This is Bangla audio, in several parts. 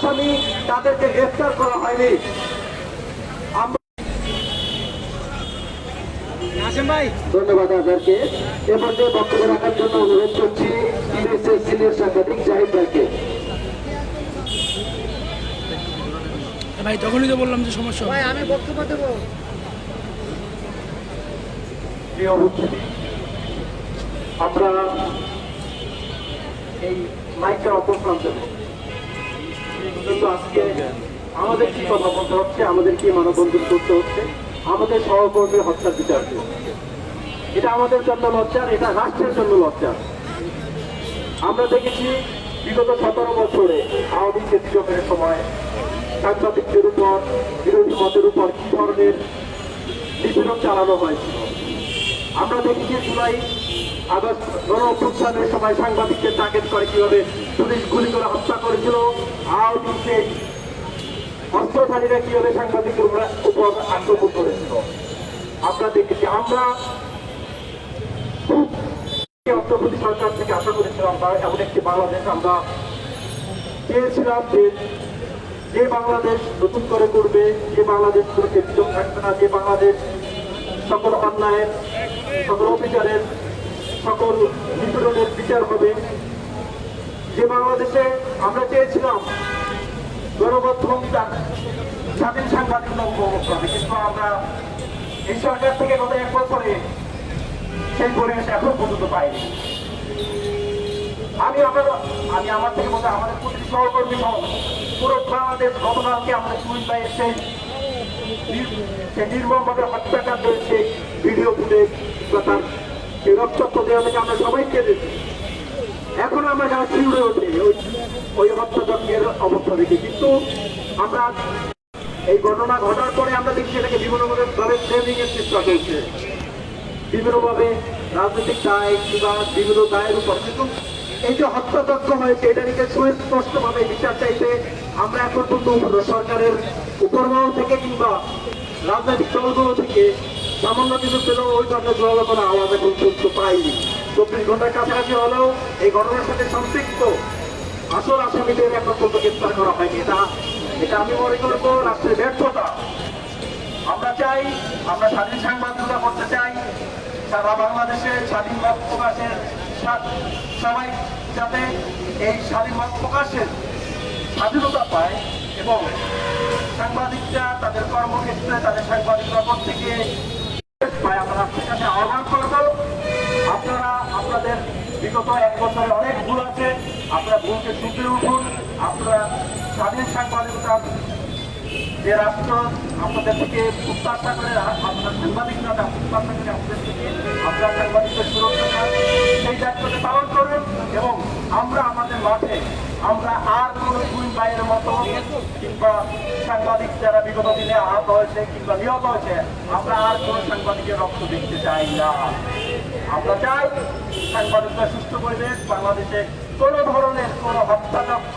আসামি তাদেরকে গ্রেফতার করা হয়নি। আমরা ভাই। ধন্যবাদ আজারকে এ পর্যায়ে বক্তব্য রাখার জন্য অনুরোধ করছি সিনিয়র সাংবাদিক জাহিদ ভাইকে। ভাই তখনই তো বললাম যে সমস্যা হবে। প্রিয় উপস্থিতি আমরা এই মাইকের অপর প্রান্তে আজকে আমাদের কি কথা বলতে হচ্ছে, আমাদের কি মানববন্ধন করতে হচ্ছে, আমাদের সহকর্মী হত্যার বিচার। এটা আমাদের জন্য লজ্জার এটা রাষ্ট্রের জন্য লজ্জার আমরা দেখেছি বিগত সতেরো বছরে আওয়ামী কেন্দ্রীয় সময় সাংবাদিকদের উপর, বিরোধী মতের উপর কি ধরনের নিপীড়ন চালানো হয়েছিল আমরা দেখেছি জুলাই আগস্ট গণ অভ্যুত্থানের সময় সাংবাদিকদের টার্গেট করে কীভাবে পুলিশ গুলি করে হত্যা করেছিল। আওয়ামী লীগ অস্ত্রধারীরা কীভাবে সাংবাদিকের উপর- আক্রমণ করেছিল? আমরা দেখেছি, আমরা চেয়েছিলাম যে যে বাংলাদেশ নতুন করে করবে, যে বাংলাদেশ থাকবে না, যে বাংলাদেশ সকল অন্যায়ের, সকল অবিচারের, সকল নিপীড়নের বিচার হবে যে বাংলাদেশে আমরা চেয়েছিলাম গণমাধ্যম স্বাধীন সাংবাদিক উপভোগ কিন্তু আমরা এই সরকার থেকে গত এক বছরে সেই পরিবেশ এখন পর্যন্ত পাইনি। আমি আমার আমি আমার থেকে বলতে আমাদের প্রতিটি সহকর্মী সহ পুরো বাংলাদেশ গতকালকে আমাদের সুইন ভাই নির- সেই নির্মমভাবে হত্যাকাণ্ডের সেই ভিডিও ফুটেজ বা তার রক্তাক্ত দেওয়া থেকে আমরা সবাই কেঁদেছি এখন আমরা যা শিউরে ওঠে ওই হত্যাযজ্ঞের অবস্থা দেখি। কিন্তু আমরা এই ঘটনা ঘটার পরে আমরা দেখছি এটাকে বিভিন্নভাবে ভাবে ট্রেনিং এর চেষ্টা চলছে। বিভিন্নভাবে রাজনৈতিক দায় কিংবা বিভিন্ন দায়ের উপর। কিন্তু এই যে হত্যাযজ্ঞ হয়েছে, এটা নিয়ে সুস্পষ্টভাবে বিচার চাইতে আমরা এখন পর্যন্ত সরকারের উপরমহল থেকে কিংবা রাজনৈতিক দলগুলো থেকে সামান্য কিছু পেলেও ওই ধরনের কোনো আওয়াজ এখন পাইনি। চব্বিশ ঘণ্টার কাছাকাছি হলেও এই ঘটনার সাথে সম্পৃক্ত আসল আসামিদের এখন পর্যন্ত গ্রেপ্তার করা হয়নি। এটা এটা আমি মনে করব রাষ্ট্রের ব্যর্থতা। আমরা চাই, আমরা স্বাধীন সাংবাদিকতা করতে চাই। সারা বাংলাদেশে স্বাধীন মত প্রকাশের সবাই যাতে এই স্বাধীন মত প্রকাশের স্বাধীনতা পায় এবং সাংবাদিকরা তাদের কর্মক্ষেত্রে, তাদের সাংবাদিকরা জগৎ থেকে পায়। আমরা আপনার কাছে আহ্বান বিগত এক বছরে অনেক ভুল আছে। আপনারা ভুলকে শুধরে উঠুন। আপনারা স্বাধীন সাংবাদিকতা যে রাষ্ট্র, আপনাদের থেকে প্রত্যাশা করে আপনার সাংবাদিকরা প্রত্যাশা করে আপনাদের থেকে, আপনার সাংবাদিকদের সুরক্ষা সেই দায়িত্বকে পালন করুন এবং আমরা আমাদের মাঠে, আমরা আর কোনো দুই বাইরের মতো কিংবা সাংবাদিক যারা বিগত দিনে আহত হয়েছে কিংবা নিহত হয়েছে, আমরা আর কোনো সাংবাদিকের রক্ত দেখতে চাই না। আমরা চাই সাংবাদিকরা সুস্থ পরিবেশ বাংলাদেশে কোনো ধরনের কোনো হত্যাযজ্ঞ,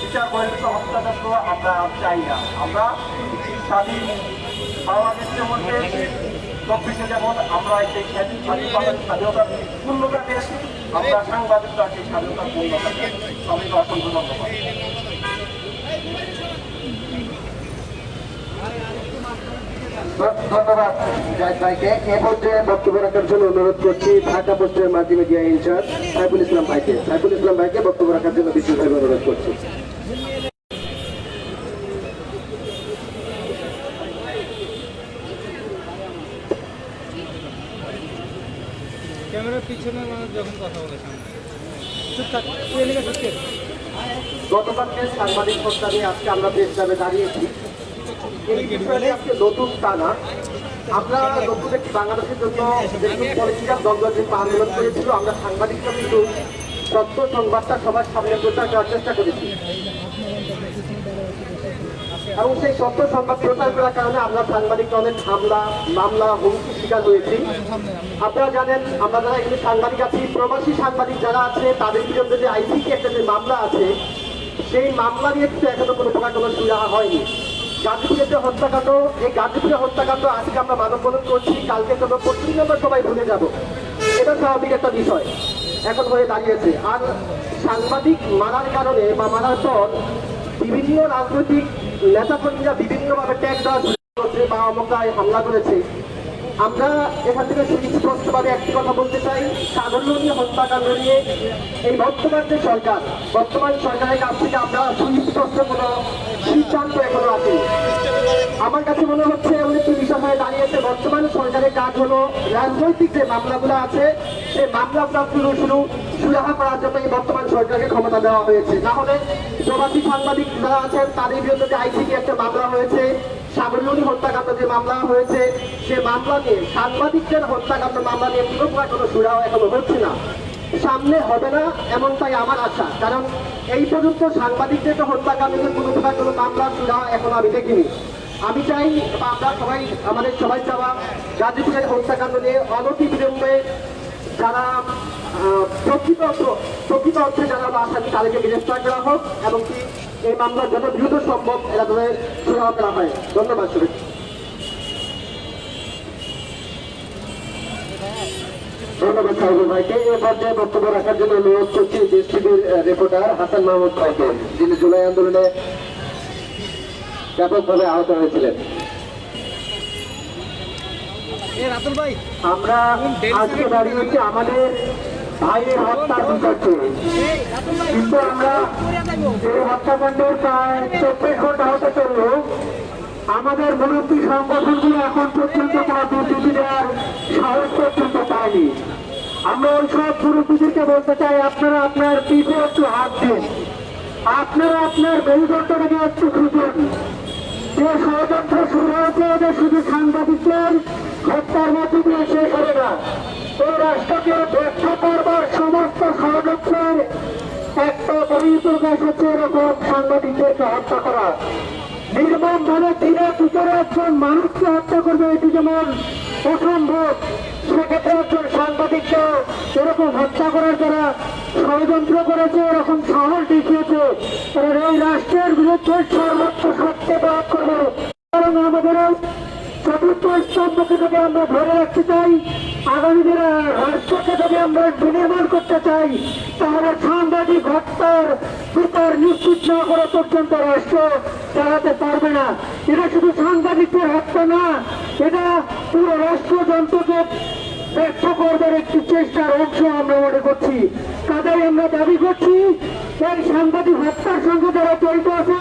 বিচার বহির্ভূত হত্যাযজ্ঞ আমরা চাই না। আমরা স্বাধীন বাংলাদেশ যেমন চব্বিশে যেমন আমরা সেই স্বাধীন স্বাধীন পূর্ণতা পেয়েছি, আমরা সাংবাদিকরা সেই স্বাধীনতার পূর্ণতা সবাইকে অসংখ্য ধন্যবাদ। ধন্যবাদ জাহিদ ভাইকে। এ পর্যায়ে বক্তব্য রাখার জন্য অনুরোধ করছি ঢাকা পোস্টের মাল্টিমিডিয়া ইনচার্জ সাইফুল ইসলাম ভাইকে। সাইফুল ইসলাম ভাইকে বক্তব্য রাখার জন্য বিশেষভাবে অনুরোধ করছি। ক্যামেরার পিছনে মানুষ যখন কথা বলে সামনে। গতকালকে সাংবাদিক হত্যা নিয়ে আজকে আমরা যাবে দাঁড়িয়েছি। নতুন আমরা নতুন একটি বাংলাদেশের জন্য আমরা কিন্তু সত্য সংবাদটা সামনে প্রচার করার চেষ্টা করেছি। এবং সেই সত্য সংবাদ প্রচার করার কারণে আমরা সাংবাদিক অনেক হামলা, মামলা হুমকি শিকার হয়েছি। আপনারা জানেন, আমরা যারা এখানে সাংবাদিক আছি, প্রবাসী সাংবাদিক যারা আছে, তাদের বিরুদ্ধে যে আইসিটি একটা যে মামলা আছে, সেই মামলা নিয়ে কিন্তু এখনও কোনো প্রকার কোনো সুবিধা হয়নি। গাজীপুরের যে হত্যাকাণ্ড, এই গাজীপুরের হত্যাকাণ্ড আজকে আমরা মানববন্ধন করছি, কালকে কোনো পশ্চিম আমরা সবাই ভুলে যাব। এটা স্বাভাবিক একটা বিষয়। এখন হয়ে দাঁড়িয়েছে। আর সাংবাদিক মারার কারণে বা মারার পর বিভিন্ন রাজনৈতিক নেতাকর্মীরা বিভিন্নভাবে ট্যাগ দেওয়া করেছে বা অমকায় হামলা করেছে। আমরা এখান থেকে সুস্পষ্টভাবে একটি কথা বলতে চাই। সাধারণ হত্যাকাণ্ড নিয়ে এই বর্তমান যে সরকার, বর্তমান সরকারের কাছ থেকে আমরা সুস্পষ্ট কোনো সিদ্ধান্ত এখনও আসেনি আমার কাছে মনে হচ্ছে একটি বিষয় হয়ে দাঁড়িয়েছে, বর্তমান সরকারের কাজ হলো রাজনৈতিক যে মামলাগুলো আছে, সেই মামলাগুলো শুরু সুরাহা করার জন্য বর্তমান সরকারকে ক্ষমতা দেওয়া হয়েছে। না হলে প্রবাসী সাংবাদিক যারা আছেন, তাদের বিরুদ্ধে আইসিটি একটা মামলা হয়েছে সাবরুল হত্যাকাণ্ড যে মামলা হয়েছে, সে মামলা নিয়ে সাংবাদিকদের হত্যাকাণ্ড মামলা নিয়ে কোনো কোনো সুরাহা এখনও হচ্ছে না। সামনে হবে না এমনটাই আমার আশা। কারণ এই পর্যন্ত সাংবাদিকদের হত্যাকাণ্ড নিয়ে কোনো প্রকার কোনো মামলা সুরাহা এখনও আমি দেখিনি। আমি চাই আমরা সবাই, আমাদের সবাই চাওয়া গাজীপুরের হত্যাকাণ্ড নিয়ে অনতি বিলম্বে যারা প্রকৃত প্রকৃত অর্থে যারা আসামি তাদেরকে গ্রেফতার করা হোক, এবং কি এই মামলা যত দ্রুত সম্ভব এরা তাদের সুরাহা করা হয়। ধন্যবাদ সবাই ধন্যবাদ সাহেব ভাইকে। এ পর্যায়ে বক্তব্য রাখার জন্য অনুরোধ করছি দেশ টিভির রিপোর্টার হাসান মাহমুদ ভাইকে যিনি জুলাই আন্দোলনে ব্যাপকভাবে আহত হয়েছিলেন। আমরা আজকে দাঁড়িয়েছি আমাদের ভাইয়ের হত্যার বিচারকে। কিন্তু আমরা এই হত্যাকাণ্ডের প্রায় চব্বিশ ঘণ্টা হতে চলল। আমাদের মুরব্বী সংগঠনগুলো এখন পর্যন্ত কোনো বিবৃতি দেওয়ার সাহস পর্যন্ত পায়নি। আমরা ওই সব মুরব্বীদেরকে বলতে চাই, আপনারা আপনার পিঠে একটু হাত দিন। আপনারা আপনার মেরুদণ্ডটাকে একটু খুঁজুন। যে ষড়যন্ত্র শুরু হয়েছে, যে শুধু সাংবাদিকদের হত্যার মধ্যে দিয়ে শেষ হবে না, এই রাষ্ট্রকে ব্যর্থ করবার সমস্ত ষড়যন্ত্রের একটা বহিঃপ্রকাশ হচ্ছে এরকম সাংবাদিকদেরকে হত্যা করা। নির্মম ভাবে দিনে ভিতরে একজন মানুষকে হত্যা করবে এটি যেমন অসম্ভব সেক্ষেত্রে একজন সাংবাদিককে এরকম হত্যা করার যারা ষড়যন্ত্র করেছে, এরকম সাহস দেখিয়েছে তারা এই রাষ্ট্রের বিরুদ্ধে সর্বোচ্চ সত্যি প্রয়োগ করবে। কারণ আমাদের চতুর্থ স্তম্ভকে যদি আমরা ধরে রাখতে চাই, আগামী দিনে রাষ্ট্রকে যদি আমরা বিনির্মাণ করতে চাই, তাহলে সাংবাদিক হত্যার বিচার নিশ্চিত না করা পর্যন্ত রাষ্ট্র চালাতে পারবে না। এটা শুধু সাংবাদিকদের হত্যা না এটা পুরো রাষ্ট্রযন্ত্রকে ব্যর্থ করবার একটি চেষ্টার অংশ আমরা মনে করছি। কাজেই আমরা দাবি করছি এই সাংবাদিক হত্যার সঙ্গে যারা জড়িত আছে,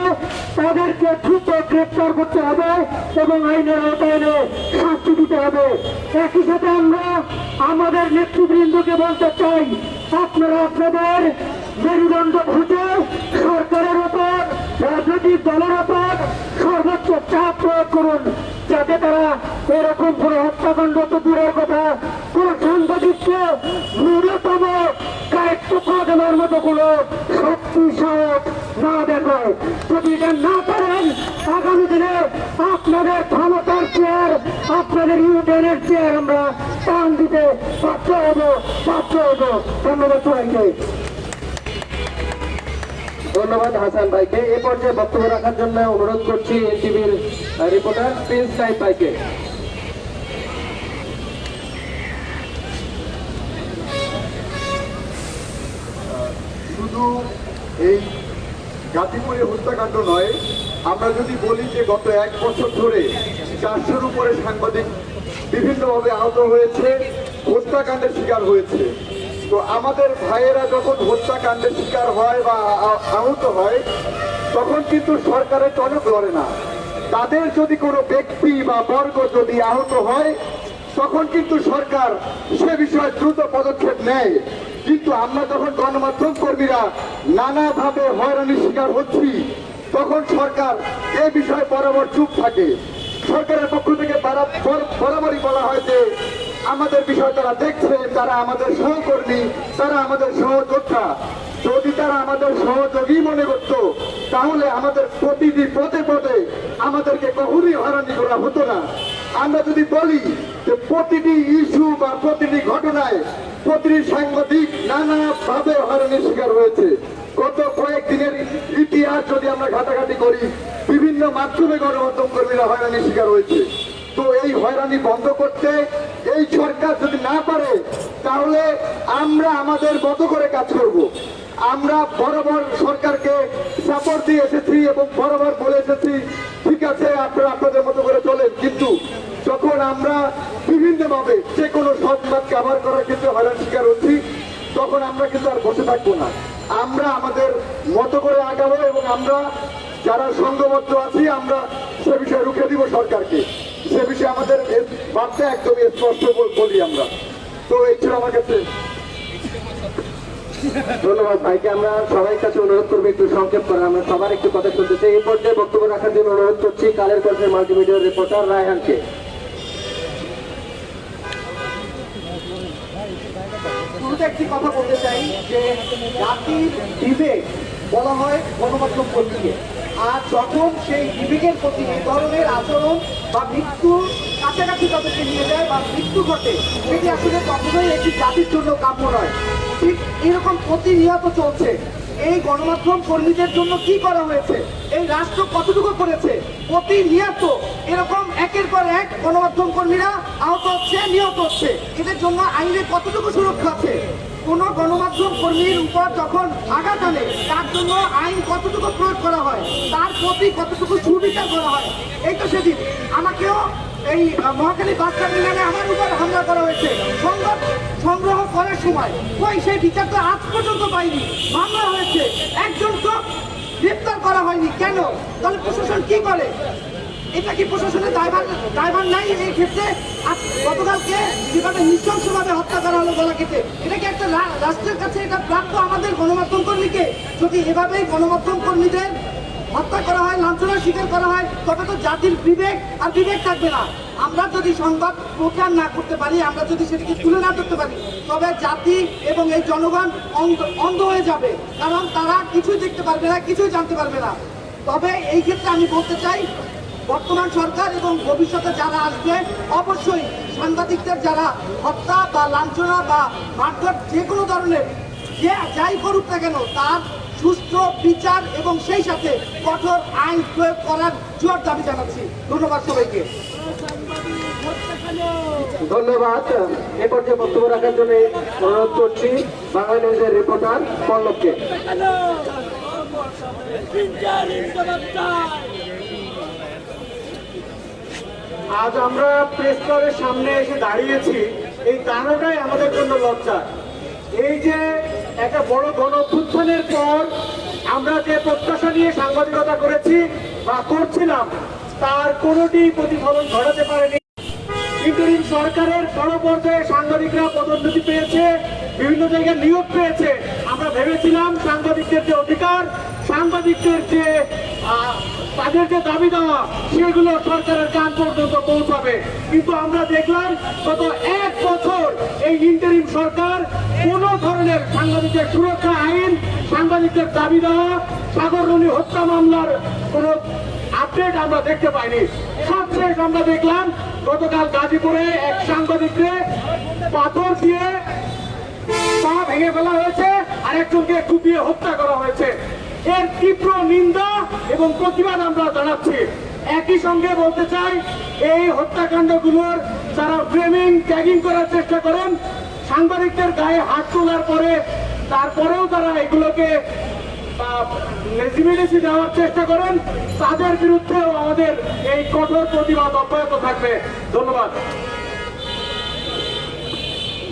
তাদেরকে দ্রুত গ্রেপ্তার করতে হবে এবং আইনের আওতায় শাস্তি দিতে হবে। একই সাথে আমরা আমাদের নেতৃবৃন্দকে বলতে চাই, আপনারা আপনাদের মেরুদণ্ড খুঁজে সরকারের ওপর রাজনৈতিক দলের ওপর সর্বোচ্চ চাপ প্রয়োগ করুন, যাতে তারা এরকম কোন হত্যাকাণ্ড তো দূরের কথা। কোন সাংবাদিককে ন্যূনতম দেওয়ার মতো কোন শক্তি সাহস না দেখায়। যদি এটা না পারেন, আগামী দিনে আপনাদের ক্ষমতার চেয়ার, আপনাদের ইউনিয়নের চেয়ার আমরা টান দিতে বাধ্য হব বাধ্য হব। ধন্যবাদ সবাইকে। ধন্যবাদ হাসান ভাইকে। এ পর্যায়ে বক্তব্য রাখার জন্য অনুরোধ করছি এনটিভির রিপোর্টার প্রিন্স সাহেব ভাইকে। শুধু এই গাজীপুরে হত্যাকাণ্ড নয়, আমরা যদি বলি যে গত এক বছর ধরে চারশোর উপরে সাংবাদিক বিভিন্নভাবে আহত হয়েছে, হত্যাকাণ্ডের শিকার হয়েছে। তো আমাদের ভাইয়েরা যখন হত্যাকাণ্ডের শিকার হয় বা আহত হয়, তখন কিন্তু সরকারের টনক লড়ে না। তাদের যদি কোনো ব্যক্তি বা বর্গ যদি আহত হয়, তখন কিন্তু সরকার সে বিষয়ে দ্রুত পদক্ষেপ নেয়। কিন্তু আমরা যখন গণমাধ্যম কর্মীরা নানাভাবে হয়রানির শিকার হচ্ছি, তখন সরকার এ বিষয়ে বরাবর চুপ থাকে। সরকারের পক্ষ থেকে বারা- বর- বরাবরই বলা হয় যে আমাদের বিষয় তারা দেখছে, তারা আমাদের সহকর্মী, তারা আমাদের সহযোদ্ধা। যদি তারা আমাদের সহযোগী মনে করত, তাহলে আমাদের প্রতিটি পদে পদে আমাদেরকে কখনই হয়রানি করা হতো না। আমরা যদি বলি যে প্রতিটি ইস্যু বা প্রতিটি ঘটনায় প্রতিটি সাংবাদিক নানাভাবে হয়রানির শিকার হয়েছে। গত কয়েকদিনের ইতিহাস যদি আমরা ঘাটাঘাটি করি, বিভিন্ন মাধ্যমে গণমাধ্যম কর্মীরা হয়রানির শিকার হয়েছে। তো এই হয়রানি বন্ধ করতে এই সরকার যদি না পারে, তাহলে আমরা আমাদের মতো করে কাজ করব। আমরা বরাবর সরকারকে সাপোর্ট দিয়ে এসেছি এবং বরাবর বলে এসেছি, ঠিক আছে, আপনারা আপনাদের মতো করে চলেন। কিন্তু যখন আমরা বিভিন্নভাবে যে কোনো সংবাদ কাভার করার ক্ষেত্রে হয়রান শিকার হচ্ছি, তখন আমরা কিন্তু আর বসে থাকব না। আমরা আমাদের মতো করে আগাবো এবং আমরা যারা সংঘবদ্ধ আছি, আমরা সে বিষয়ে রুখে দিব সরকারকে। সে বিষয়ে আমাদের বার্তা একদমই স্পষ্ট বলি আমরা। তো এই ছিল আমার কাছে। ধন্যবাদ ভাইকে আমরা সবাই কাছে অনুরোধ করব একটু সংক্ষেপ করার। আমরা সবার একটু কথা শুনতে চাই। এই পর্যায়ে বক্তব্য রাখার জন্য অনুরোধ করছি কালের কণ্ঠের মাল্টিমিডিয়ার রিপোর্টার রায়হানকে। শুরুতে একটি কথা বলতে চাই যে জাতির বিবেক বলা হয় গণমাধ্যম কর্মীকে আর যখন সেই বিবেকের প্রতি এই ধরনের আচরণ বা মৃত্যু কাছাকাছি তাদেরকে নিয়ে যায় বা মৃত্যু ঘটে, সেটি আসলে কখনোই একটি জাতির জন্য কাম্য নয়। ঠিক এরকম প্রতিনিয়ত চলছে। এই গণমাধ্যম কর্মীদের জন্য কি করা হয়েছে? এই রাষ্ট্র কতটুকু করেছে? প্রতিনিয়ত এরকম একের পর এক গণমাধ্যম কর্মীরা আহত হচ্ছে, নিহত হচ্ছে। এদের জন্য আইনে কতটুকু সুরক্ষা আছে? কোন গণমাধ্যম কর্মীর উপর যখন আঘাত আনে তার জন্য আইন কতটুকু প্রয়োগ করা হয় তার প্রতি কতটুকু সুবিচার করা হয় এই তো সেদিন। আমাকেও এই আহ, মহাখালী বাস টার্মিনালে আমার উপর হামলা করা হয়েছে। সংবাদ সংগ্রহ করার সময়। ওই সেই বিচার তো আজ পর্যন্ত পাইনি মামলা হয়েছে। একজন তো গ্রেপ্তার করা হয়নি। কেন? তাহলে প্রশাসন কি করে এটা কি প্রশাসনের দায়ভার? দায়ভার নাই এই ক্ষেত্রে? গতকালকে যেভাবে নৃশংসভাবে হত্যা করা হলো গলা কেটে, এটা কি একটা রাষ্ট্রের কাছে এটা প্রাপ্য আমাদের গণমাধ্যম কর্মীকে? যদি এভাবেই গণমাধ্যম কর্মীদের হত্যা করা হয়, লাঞ্ছনার শিকার করা হয়, তবে তো জাতির বিবেক আর বিবেক থাকবে না। আমরা যদি সংবাদ প্রচার না করতে পারি, আমরা যদি সেটিকে তুলে না ধরতে পারি, তবে জাতি এবং এই জনগণ অন্ধ অন্ধ হয়ে যাবে, কারণ তারা কিছুই দেখতে পারবে না, কিছুই জানতে পারবে না। তবে এই ক্ষেত্রে আমি বলতে চাই বর্তমান সরকার এবং ভবিষ্যতে যারা আসবে অবশ্যই সাংবাদিকদের যারা হত্যা বা লাঞ্ছনা বা মারধর যে কোনো ধরনের যে যাই করুক না কেন তার সুষ্ঠু বিচার এবং সেই সাথে কঠোর আইন প্রয়োগ করার জোর দাবি জানাচ্ছি। ধন্যবাদ সবাইকে। ধন্যবাদ। এ পর্যায়ে বক্তব্য রাখার জন্য অনুরোধ করছি বাংলা নিউজের রিপোর্টার পল্লবকে। আজ আমরা প্রেস ক্লাবের সামনে এসে দাঁড়িয়েছি। এই কারণটাই আমাদের জন্য লজ্জা। এই যে একটা বড় গণ পর আমরা যে প্রত্যাশা নিয়ে সাংবাদিকতা করেছি বা করছিলাম, তার কোনোটি প্রতিফলন ঘটাতে পারেনি। ইন্টারিম সরকারের বড় পর্যায়ে সাংবাদিকরা পদোন্নতি পেয়েছে, বিভিন্ন জায়গায় নিয়োগ পেয়েছে। আমরা ভেবেছিলাম সাংবাদিকদের যে অধিকার, সাংবাদিকদের যে তাদের যে দাবি দেওয়া, সেগুলো সরকারের কান পর্যন্ত পৌঁছাবে। কিন্তু আমরা দেখলাম, গত এক বছর এই ইন্টারিম সরকার কোন ধরনের সাংবাদিকদের সুরক্ষা আইন, সাংবাদিকদের দাবি দেওয়া সাগররণী হত্যা মামলার কোনো আপডেট আমরা দেখতে পাইনি। সবশেষ আমরা দেখলাম, গতকাল গাজীপুরে এক সাংবাদিককে পাথর দিয়ে পা ভেঙে ফেলা হয়েছে আর একজনকে কুপিয়ে হত্যা করা হয়েছে। এর তীব্র নিন্দা এবং প্রতিবাদ আমরা জানাচ্ছি। একই সঙ্গে বলতে চাই, এই হত্যাকাণ্ডগুলোর যারা ফ্রেমিং ট্যাগিং করার চেষ্টা করেন, সাংবাদিকদের গায়ে হাত তোলার পরে, তারপরেও তারা এগুলোকে লেজিবিলিটি দেওয়ার চেষ্টা করেন। তাদের বিরুদ্ধেও আমাদের এই কঠোর প্রতিবাদ অব্যাহত থাকবে। ধন্যবাদ।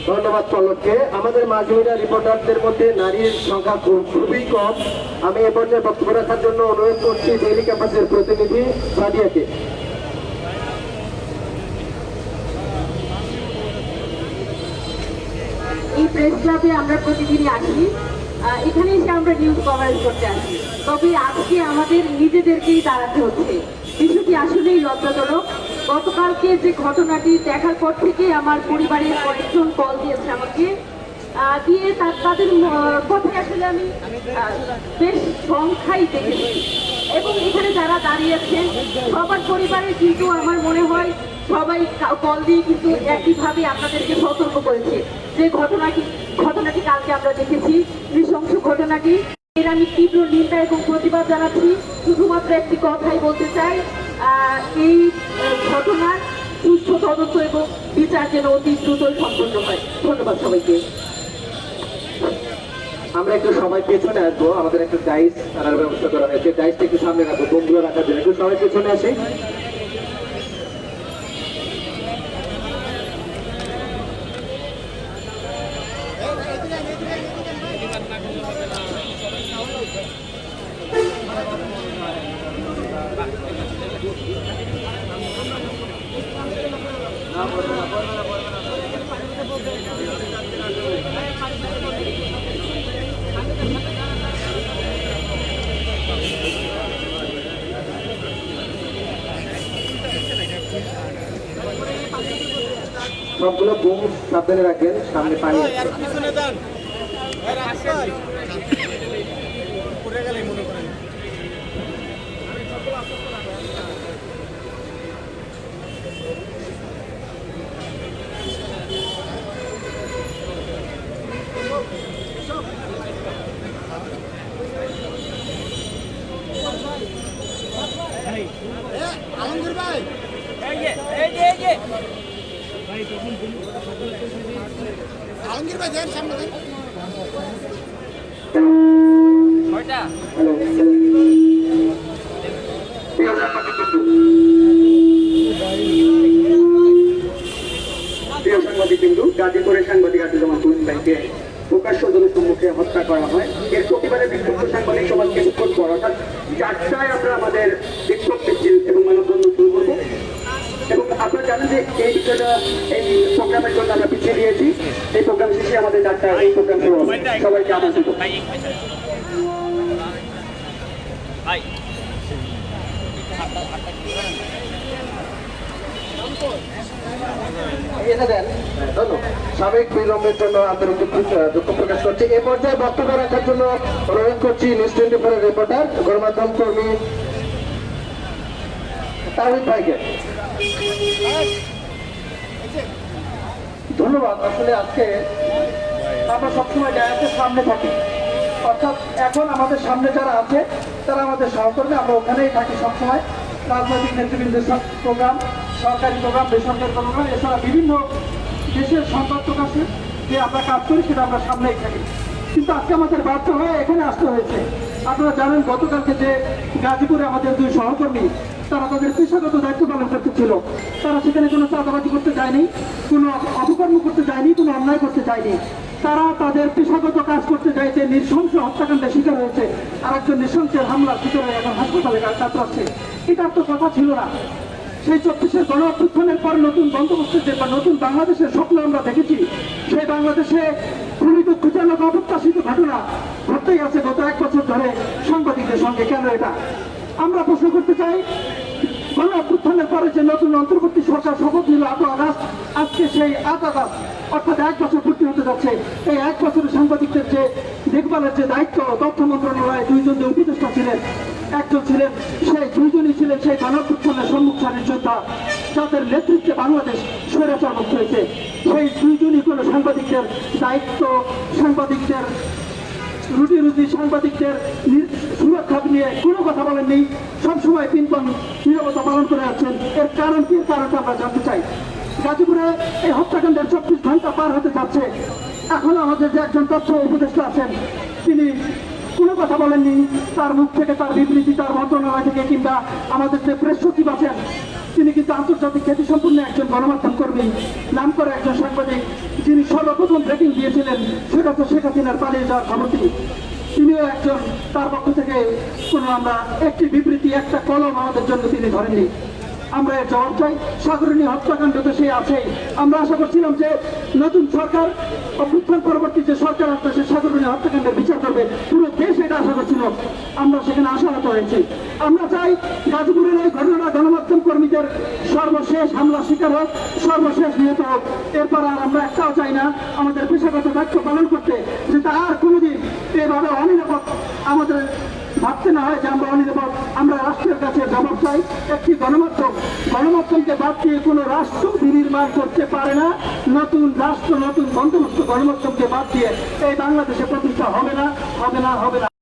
ধন্যবাদ পলককে। আমাদের মাঝমিরা রিপোর্টারদের মধ্যে নারীর সংখ্যা খুব- খুবই কম। আমি এ পর্যায়ে বক্তব্য রাখার জন্য অনুরোধ করছি ডেইলি ক্যাম্পাসের প্রতিনিধি সাদিয়াকে। এই প্রেস ক্লাবে আমরা প্রতিদিনই আসি। এখানে এসে আমরা নিউজ কভারেজ করতে আসি। তবে আজকে আমাদের নিজেদেরকেই দাঁড়াতে হচ্ছে। বিষয়টি আসলেই লজ্জাজনক। গতকালকে যে ঘটনাটি দেখার পর থেকে আমার পরিবারের কয়েকজন কল দিয়েছে আমাকে। দিয়ে তাদের কথায় আসলে আমি বেশ সংখ্যাই দেখেছি। এবং এখানে যারা দাঁড়িয়েছেন সবার পরিবারে কিন্তু আমার মনে হয় সবাই কল দিয়ে কিন্তু একইভাবে আপনাদেরকে সতর্ক করেছে যে ঘটনাটি ঘটনাটি কালকে আমরা দেখেছি। নৃশংস ঘটনাটি। এর আমি তীব্র নিন্দা এবং প্রতিবাদ জানাচ্ছি। শুধুমাত্র একটি কথাই বলতে চাই এই ঘটনার সুস্থ তদন্ত এবং বিচার যেন অতি দ্রুতই সম্পন্ন হয়। ধন্যবাদ সবাইকে। আমরা একটু সবাই পেছনে আসব। আমাদের একটা ডাইস আনার ব্যবস্থা করা হয়েছে। ডাইসটা একটু সামনে রাখব, বন্ধুরা রাখার জন্য। একটু সবাই পেছনে আসি। সবগুলো বুম সাবধানে রাখবেন সামনে পানি পিছনে দেন এই রাস্তায় পড়ে গেলে মনে করেন আলমগীর ভাই ভাই সামনে সাংবাদিক বিন্দু গাজীপুরের সাংবাদিক জনসম্মুখে হত্যা করা হয়। এর প্রতিবাদে বিক্ষুব্ধ সাংবাদিক সমাজ কিছুক্ষণ পর অর্থাৎ চারটায় আমরা আমাদের বিক্ষোভ মিছিল এবং মানববন্ধন শুরু করব। এবং আপনারা জানেন যে এই বিষয়টা, এই প্রোগ্রামের জন্য আমরা পিছিয়ে দিয়েছি। এই প্রোগ্রাম শেষে আমাদের চারটায় এই প্রোগ্রাম সবাইকে আমন্ত্রিত। সাবেক বিলম্বের জন্য আন্তরিক দুঃখ দুঃখ প্রকাশ করছি। এ পর্যায়ে বক্তব্য রাখার জন্য অনুরোধ করছি নিউজ টোয়েন্টি ফোরের রিপোর্টার গণমাধ্যম কর্মী তাহিদ ভাইকে। ধন্যবাদ, আসলে আজকে আমরা সবসময় ডায়াসের সামনে থাকি। অর্থাৎ এখন আমাদের সামনে যারা আছে, তারা আমাদের সহকর্মী, আমরা ওখানেই থাকি সবসময়। রাজনৈতিক নেতৃবৃন্দের প্রোগ্রাম, সরকারি প্রোগ্রাম, বেসরকারি প্রোগ্রাম, এছাড়া বিভিন্ন দেশের সংবাদ প্রকাশে যে আমরা কাজ করি, সেটা আমরা সামনেই থাকি। কিন্তু আজকে আমাদের বাধ্য হয়ে এখানে আসতে হয়েছে। আপনারা জানেন, গতকালকে যে গাজীপুরে আমাদের দুই সহকর্মী তারা তাদের পেশাগত দায়িত্ব পালন করতে ছিল। তারা সেখানে কোনো চাঁদাবাজি করতে যায়নি, কোনো অপকর্ম করতে যায়নি, কোনো অন্যায় করতে যায়নি। তারা তাদের পেশাগত কাজ করতে চাইছে নৃশংস হত্যাকাণ্ডের শিকার হয়েছে। আর একজন নৃশংসের হামলার শিকার হয়ে এখন হাসপাতালে কাতরাচ্ছে এটার তো কথা ছিল না। সেই চব্বিশের গণ অভ্যুত্থানের পর নতুন বন্দোবস্তের যে বা নতুন বাংলাদেশের স্বপ্ন আমরা দেখেছি, সেই বাংলাদেশে খুবই দুঃখজনক অপ্রত্যাশিত ঘটনা ঘটতেই আছে গত এক বছর ধরে সাংবাদিকদের সঙ্গে। কেন এটা? আমরা প্রশ্ন করতে চাই গণ পরে যে নতুন অন্তর্বর্তী সরকার শপথ নিল আট আগস্ট আজকে সেই আট আগস্ট অর্থাৎ এক বছর পূর্তি হতে যাচ্ছে। এই এক বছরের সাংবাদিকদের যে দেখভালের যে দায়িত্ব, তথ্য মন্ত্রণালয়ে দুইজন যে উপদেষ্টা ছিলেন, একজন ছিলেন সেই, দুইজনই ছিলেন সেই গণঅভ্যুত্থানের সম্মুখ সারির যোদ্ধা, যাদের নেতৃত্বে বাংলাদেশ স্বৈরাচার মুক্ত হয়েছে। সেই দুইজনই কোনো সাংবাদিকদের দায়িত্ব, সাংবাদিকদের রুটি রুটি সাংবাদিকদের সুরক্ষা নিয়ে কোনো কথা বলেননি। সবসময় পিনপন নিরবতা পালন করে যাচ্ছেন এর কারণ কি কারণটা আমরা জানতে চাই। গাজীপুরে এই হত্যাকাণ্ডের চব্বিশ ঘণ্টা পার হতে যাচ্ছে। এখনও আমাদের যে একজন তথ্য উপদেষ্টা আছেন, তিনি কোনো কথা বলেননি। তার মুখ থেকে তার বিবৃতি, তার মন্ত্রণালয় থেকে কিংবা আমাদের যে প্রেস সচিব আছেন তিনি কিন্তু আন্তর্জাতিক খ্যাতি সম্পূর্ণ একজন গণমাধ্যম কর্মী নাম করে একজন সাংবাদিক, যিনি সর্বপ্রথম ব্রেকিং দিয়েছিলেন, সেটা তো শেখ হাসিনার পালিয়ে যাওয়ার খবরটি তিনিও একজন, তার পক্ষ থেকে কোনো আমরা একটি বিবৃতি, একটা কলম আমাদের জন্য তিনি ধরেননি। আমরা এর জবাব চাই। সাগরণী হত্যাকাণ্ড তো সে আছে। আমরা আশা করছিলাম যে নতুন সরকার, অভ্যুত্থান পরবর্তী যে সরকার আসবে, সে সাগরণী হত্যাকাণ্ডের বিচার করবে। পুরো দেশ এটা আশা করছিল। আমরা সেখানে আশাহত হয়েছি। আমরা চাই গাজীপুরের এই ঘটনা গণমাধ্যম কর্মীদের সর্বশেষ হামলা শিকার হোক, সর্বশেষ নিহত হোক। এরপর আর আমরা একটাও চাই না আমাদের পেশাগত দায়িত্ব পালন করতে যে তা আর কোনোদিন এভাবে অনিরাপদ আমাদের ভাবতে না হয় যে আমরা অনির্বাদ আমরা রাষ্ট্রের কাছে জবাব চাই। একটি গণমাধ্যম, গণমাধ্যমকে বাদ দিয়ে কোনো রাষ্ট্র বিনির্মাণ করতে পারে না। নতুন রাষ্ট্র, নতুন বন্দোবস্ত গণমাধ্যমকে বাদ দিয়ে এই বাংলাদেশে প্রতিষ্ঠা হবে না হবে না হবে না।